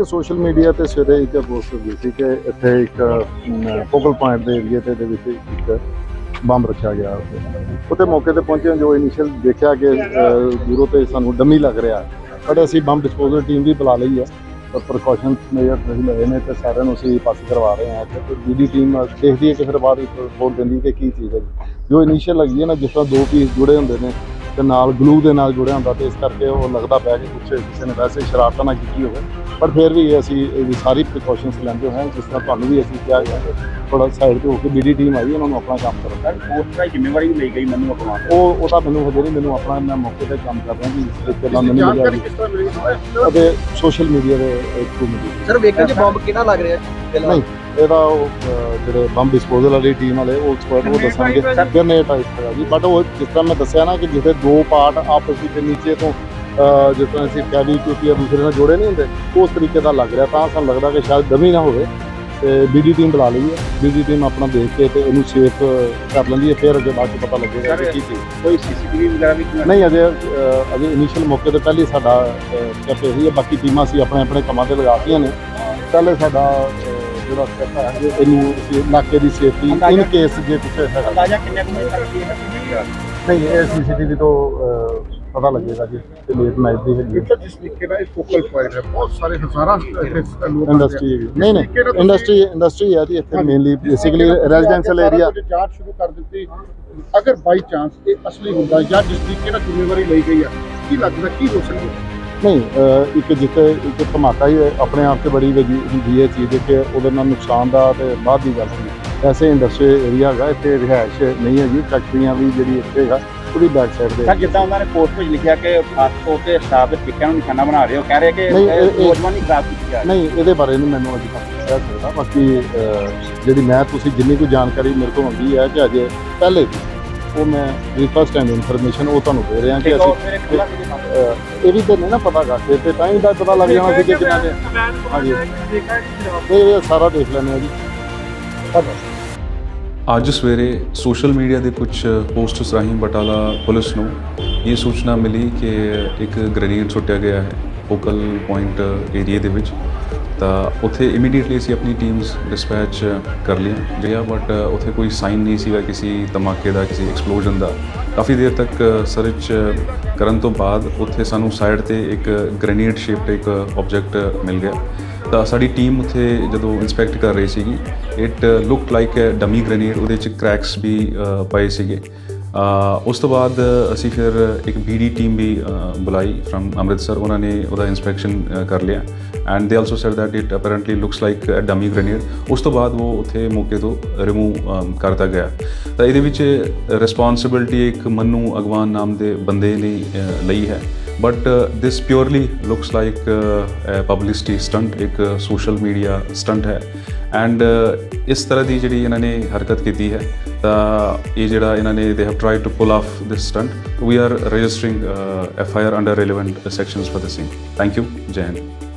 ਇੱਕ social media ਤੇ ਸਵੇਰੇ ਇੱਕ ਪੋਸਟ ਹੋਈ ਸੀ ਕਿ ਇੱਥੇ ਇੱਕ ਫੋਕਲ ਪੁਆਇੰਟ ਦੇ ਏਰੀਆ ਤੇ ਦੇ ਵਿੱਚ ਇੱਕ ਬੰਬ ਰੱਖਿਆ ਗਿਆ ਉੱਥੇ। ਮੌਕੇ ਤੇ ਪਹੁੰਚੇ ਜੋ ਇਨੀਸ਼ੀਅਲ ਦੇਖਿਆ ਕਿ ਦੂਰੋਂ ਤੇ ਸਾਨੂੰ ਡੰਮੀ ਲੱਗ ਰਿਹਾ। ਬਟ ਅਸੀਂ ਬੰਬ ਡਿਸਪੋਜ਼ਲ ਟੀਮ ਵੀ ਬੁਲਾ ਲਈ ਹੈ ਪਰ ਪ੍ਰੀਕਾਸ਼ਨਸ ਮੇਜਰ ਨਹੀਂ ਲਏ ਨੇ ਤੇ ਸਾਰਿਆਂ ਨੂੰ ਅਸੀਂ ਪਾਸ ਕਰਵਾ ਰਹੇ ਹਾਂ। ਤੇ ਬੀਡੀ ਟੀਮ ਦੇਖਦੀ ਹੈ ਕਿ ਫਿਰ ਬਾਅਦ ਵਿੱਚ ਰਿਪੋਰਟ ਦਿੰਦੀ ਹੈ ਕਿ ਕੀ ਚੀਜ਼ ਹੈ। ਜੋ ਇਨੀਸ਼ੀਅਲ ਲੱਗੀ ਹੈ ਨਾ, ਜਿਸ ਤਰ੍ਹਾਂ ਦੋ ਪੀਸ ਜੁੜੇ ਹੁੰਦੇ ਨੇ ਤੇ ਨਾਲ ਗਲੂ ਦੇ ਨਾਲ ਜੁੜਿਆ ਹੁੰਦਾ ਤੇ ਇਸ ਕਰਕੇ ਉਹ ਲੱਗਦਾ ਪਿਆ ਕਿ ਕੁਛ ਕਿਸੇ ਨੇ ਵੈਸੇ ਸ਼ਰਾਰਤਾਂ ਨਾ ਕੀਤੀ ਹੋਵੇ। ਪਰ ਫਿਰ ਵੀ ਅਸੀਂ ਇਹਦੀ ਸਾਰੀ ਪ੍ਰੀਕਾਸ਼ਨਸ ਲੈਂਦੇ ਹੋਏ ਹਾਂ ਜਿਸ ਤਰ੍ਹਾਂ ਤੁਹਾਨੂੰ ਵੀ ਅਸੀਂ ਕਿਹਾ ਗਿਆ ਥੋੜਾ ਸਾਈਡ ਤੇ ਹੋ ਕੇ ਬੀਡੀ ਟੀਮ ਆਈ ਉਹਨਾਂ ਨੂੰ ਆਪਣਾ ਕੰਮ ਕਰੋ ਸਰ ਪੋਸਟ ਦਾ ਜ਼ਿੰਮੇਵਾਰੀ ਲਈ ਗਈ ਮੈਨੂੰ ਅਪਣਾ ਉਹ ਉਹ ਤਾਂ ਮੈਨੂੰ ਹਜੇ ਨਹੀਂ ਮੈਨੂੰ ਆਪਣਾ ਮੈਂ ਮੌਕੇ ਤੇ ਕੰਮ ਕਰ ਰਿਹਾ ਜੀ ਇਸ ਤਰੀਕੇ ਨਾਲ ਮੈਨੂੰ ਜਾਣਕਾਰੀ ਮਿਲਿਆ ਕਿਸ ਤਰ੍ਹਾਂ ਮਿਲੀ ਅਤੇ ਸੋਸ਼ਲ ਮੀਡੀਆ ਦੇ ਥਰੂ ਮਿਲੀ ਸਰ ਵੇਖਣ ਚ ਬੰਬ ਕਿਹੜਾ ਲੱਗ ਰਿਹਾ ਨਹੀਂ ਇਹਦਾ ਜਿਹੜੇ ਬੰਬ ਡਿਸਪੋਜ਼ਲ ਵਾਲੀ ਟੀਮ ਵਾਲੇ ਉਹ ਐਕਸਪਰਟ ਉਹ ਦੱਸਣਗੇ। ਗ੍ਰੇਨੇਡ ਟਾਈਪ ਹੈਗਾ ਜੀ। ਬਟ ਉਹ ਜਿਸ ਤਰ੍ਹਾਂ ਮੈਂ ਦੱਸਿਆ ਨਾ ਕਿ ਜਿੱਥੇ ਦੋ ਪਾਰਟ ਆਪਸ ਵਿੱਚ ਨੀਚੇ ਤੋਂ ਜਿਸ ਤਰ੍ਹਾਂ ਅਸੀਂ ਕੈਵੀ ਕਿਉਂਕਿ ਦੂਸਰੇ ਨਾਲ ਜੋੜੇ ਨਹੀਂ ਹੁੰਦੇ ਉਸ ਤਰੀਕੇ ਦਾ ਲੱਗ ਰਿਹਾ ਤਾਂ ਸਾਨੂੰ ਲੱਗਦਾ ਕਿ ਸ਼ਾਇਦ ਡਮੀ ਨਾ ਹੋਵੇ। ਤੇ ਬੀਡੀ ਟੀਮ ਬੁਲਾ ਲਈ ਹੈ। ਬੀਡੀ ਟੀਮ ਆਪਣਾ ਦੇਖ ਕੇ ਤੇ ਇਹਨੂੰ ਸੇਫ ਕਰ ਲੈਂਦੀ ਹੈ ਫਿਰ ਅੱਗੇ ਬਾਅਦ ਚ ਪਤਾ ਲੱਗੇਗਾ ਕਿ ਕੀ ਚੀਜ਼। ਕੋਈ ਸੀਸੀਟੀਵੀ ਵਗੈਰਾ ਵੀ ਨਹੀਂ ਅਜੇ ਅਜੇ ਇਨੀਸ਼ੀਅਲ ਮੌਕੇ ਤੇ ਪਹਿਲੇ ਸਾਡਾ ਸਟੈਪ ਇਹੀ ਹੈ ਬਾਕੀ ਟੀਮਾਂ ਅਸੀਂ ਆਪਣੇ ਆਪਣੇ ਕੰਮਾਂ ਤੇ ਲਗਾਤੀਆਂ ਨੇ। ਪਹਿਲੇ ਸਾਡਾ ਜਿਹੜਾ ਸਟੈਪ ਹੈ ਇਹਨੂੰ ਇਲਾਕੇ ਦੀ ਸੇਫਟੀ ਇਨ ਕੇਸ ਜੇ ਹੈਗਾ। ਅੰਦਾਜ਼ਾ ਕਿੰਨੇ ਕੁ ਵਜੇ ਤੱਕ ਦੀ ਹੈ ਨਹੀਂ ਇਹ ਸੀਸੀਟੀਵੀ ਤੋਂ ਪਤਾ ਲੱਗੇਗਾ ਜੀ ਕਿ ਲੇਟ ਨਾਈਟ ਦੀ ਹੈਗੀ ਜਿੱਥੇ ਜਿਸ ਤਰੀਕੇ ਦਾ ਇਹ ਫੋਕਲ ਪੁਆਇੰਟ ਹੈ ਬਹੁਤ ਸਾਰੇ ਹਜ਼ਾਰਾਂ ਇੱਥੇ ਲੋਕ ਇੰਡਸਟਰੀ ਨਹੀਂ ਨਹੀਂ ਇੰਡਸਟਰੀ ਇੰਡਸਟਰੀ ਹੈ ਜੀ ਇੱਥੇ ਮੇਨਲੀ ਬੇਸਿਕਲੀ ਰੈਜ਼ੀਡੈਂਸ਼ੀਅਲ ਏਰੀਆ ਜਾਂਚ ਸ਼ੁਰੂ ਕਰ ਦਿੱਤੀ ਅਗਰ ਬਾਈ ਚਾਂਸ ਇਹ ਅਸਲੀ ਹੁੰਦਾ ਜਾਂ ਜਿਸ ਤਰੀਕੇ ਨਾਲ ਜ਼ਿੰਮੇਵਾਰੀ ਲਈ ਗਈ ਹੈ ਕੀ ਲੱਗਦਾ ਕੀ ਹੋ ਸਕਦਾ ਨਹੀਂ ਅਹ, ਇੱਕ ਜਿੱਥੇ ਇੱਕ ਧਮਾਕਾ ਹੀ ਆਪਣੇ ਆਪ ਤੇ ਬੜੀ ਵਜੀ ਹੁੰਦੀ ਹੈ ਚੀਜ਼ ਕਿ ਉਹਦੇ ਨਾਲ ਨੁਕਸਾਨ ਦਾ ਤੇ ਬਾਅਦ ਦੀ ਗੱਲ ਸੀ ਐਸੇ ਇੰਡਸਟਰੀ ਏਰੀਆ ਹੈਗਾ ਇੱਥੇ ਰਿਹਾਇਸ਼ ਨਹੀਂ ਹੈਗੀ ਫੈਕਟਰੀਆਂ ਵੀ ਜਿਹੜੀ ਇੱਥੇ ਹੈਗਾ ਉਹਦੀ ਬੈਕ ਸਾਈਡ ਸਰ ਤੇ ਜਿੱਦਾਂ ਉਹਨਾਂ ਨੇ ਪੋਸਟ ਵਿੱਚ ਲਿਖਿਆ ਕਿ ਖਾਸ ਤੌਰ ਤੇ ਸ਼ਰਾਬ ਦੇ ਠੇਕਿਆਂ ਨੂੰ ਨਿਸ਼ਾਨਾ ਬਣਾ ਰਹੇ ਹੋ ਕਹਿ ਰਹੇ ਕਿ ਨਹੀਂ, ਇਹ- ਇਹ- ਨੌਜਵਾਨੀ ਖਰਾਬ ਕੀਤੀ ਜਾ ਰਹੀ। ਨਹੀਂ ਇਹਦੇ ਬਾਰੇ ਨਹੀਂ ਮੈਨੂੰ ਅਜੇ ਤੱਕ ਕਹਿ ਸਕਦਾ ਬਾਕੀ ਅਹ, ਜਿਹੜੀ ਮੈਂ ਤੁਸੀਂ ਜਿੰਨੀ ਕੋਈ ਜਾਣਕਾਰੀ ਮੇਰੇ ਕੋਲ ਹੁੰਦੀ ਹੈ ਕਿ ਅਜੇ ਪਹਿਲੇ ਦੀ ਉਹ ਮੈਂ ਫਸਟ ਹੈਂਡ ਇਨਫੋਰਮੇਸ਼ਨ ਉਹ ਤੁਹਾਨੂੰ ਦੇ ਰਿਹਾ ਕਿ ਹੈ ਅਸੀਂ ਮੇਰੇ ਖੁੱਲਾ ਕਿਹਦੇ ਨਾਲ ਅਹ, ਇਹ ਵੀ ਤਾਂ ਨਹੀਂ ਨਾ ਪਤਾ ਗਾ ਤੇ ਤੇ ਹੀ ਦਾ ਪਤਾ ਲੱਗ ਜਾਣਾ ਸੀ ਕਿ ਕਿੰਨਾ ਨੇ ਹਾਂਜੀ। ਇਹ ਇਹ ਸਾਰਾ ਦੇਖ ਲੈਣੇ ਆ ਜੀ। ਧੰਨਵਾਦ। ਅੱਜ ਸਵੇਰੇ ਸੋਸ਼ਲ ਮੀਡੀਆ ਦੇ ਕੁਝ ਪੋਸਟਸ ਰਾਹੀਂ ਬਟਾਲਾ ਪੁਲਿਸ ਨੂੰ ਇਹ ਸੂਚਨਾ ਮਿਲੀ ਕਿ ਇੱਕ ਗ੍ਰੇਨੇਡ ਸੁੱਟਿਆ ਗਿਆ ਹੈ ਫੋਕਲ ਪੁਆਇੰਟ ਏਰੀਆ ਦੇ ਵਿੱਚ। ਤਾਂ ਉੱਥੇ ਇਮੀਡੀਏਟਲੀ ਅਸੀਂ ਆਪਣੀ ਟੀਮਸ ਡਿਸਪੈਚ ਕਰ ਲਈਆਂ। ਜਿਹੜਾ ਬਟ ਉੱਥੇ ਕੋਈ ਸਾਈਨ ਨਹੀਂ ਸੀਗਾ ਕਿਸੇ ਧਮਾਕੇ ਦਾ, ਕਿਸੇ ਐਕਸਪਲੋਜਨ ਦਾ। ਕਾਫੀ ਦੇਰ ਤੱਕ ਸਰਚ ਕਰਨ ਤੋਂ ਬਾਅਦ ਉੱਥੇ ਸਾਨੂੰ ਸਾਈਡ ਤੇ ਇੱਕ ਗ੍ਰੇਨੇਡ ਸ਼ੇਪਡ ਇੱਕ ਆਬਜੈਕਟ ਮਿਲ ਗਿਆ। ਤਾਂ ਸਾਡੀ ਟੀਮ ਉੱਥੇ ਜਦੋਂ ਇਨਸਪੈਕਟ ਕਰ ਰਹੀ ਸੀਗੀ it looked like a dummy grenade ਉਹਦੇ ਚ ਕ੍ਰੈਕਸ ਵੀ ਪਏ ਸੀਗੇ। ਉਸ ਤੋਂ ਬਾਅਦ ਅਸੀਂ ਫਿਰ ਇੱਕ ਬੀਡੀ ਟੀਮ ਵੀ ਬੁਲਾਈ ਫਰਮ ਅੰਮ੍ਰਿਤਸਰ, ਉਹਨਾਂ ਨੇ ਉਹਦਾ ਇਨਸਪੈਕਸ਼ਨ ਕਰ ਲਿਆ। And they also said that it apparently looks like a dummy grenade ਉਸ ਤੋਂ ਬਾਅਦ ਉਹ ਉੱਥੇ ਮੌਕੇ ਤੋਂ ਰਿਮੂਵ ਕਰਤਾ ਗਿਆ। ਤਾਂ ਇਹਦੇ ਵਿੱਚ ਰਿਸਪੌਂਸਿਬਿਲਟੀ ਇੱਕ ਮੰਨੂ ਅਗਵਾਨ ਨਾਮ ਦੇ ਬੰਦੇ ਨੇ ਲਈ ਹੈ। But this purely looks like publicity stunt ਇੱਕ ਸੋਸ਼ਲ ਮੀਡੀਆ ਸਟੰਟ ਹੈ ਐਂਡ ਇਸ ਤਰ੍ਹਾਂ ਦੀ ਜਿਹੜੀ ਇਹਨਾਂ ਨੇ ਹਰਕਤ ਕੀਤੀ ਹੈ ਤਾਂ ਇਹ ਜਿਹੜਾ ਇਹਨਾਂ ਨੇ they have tried to pull off this stunt we are registering F I R under relevant sections for the same thank you ਜੈ ਹਿੰਦ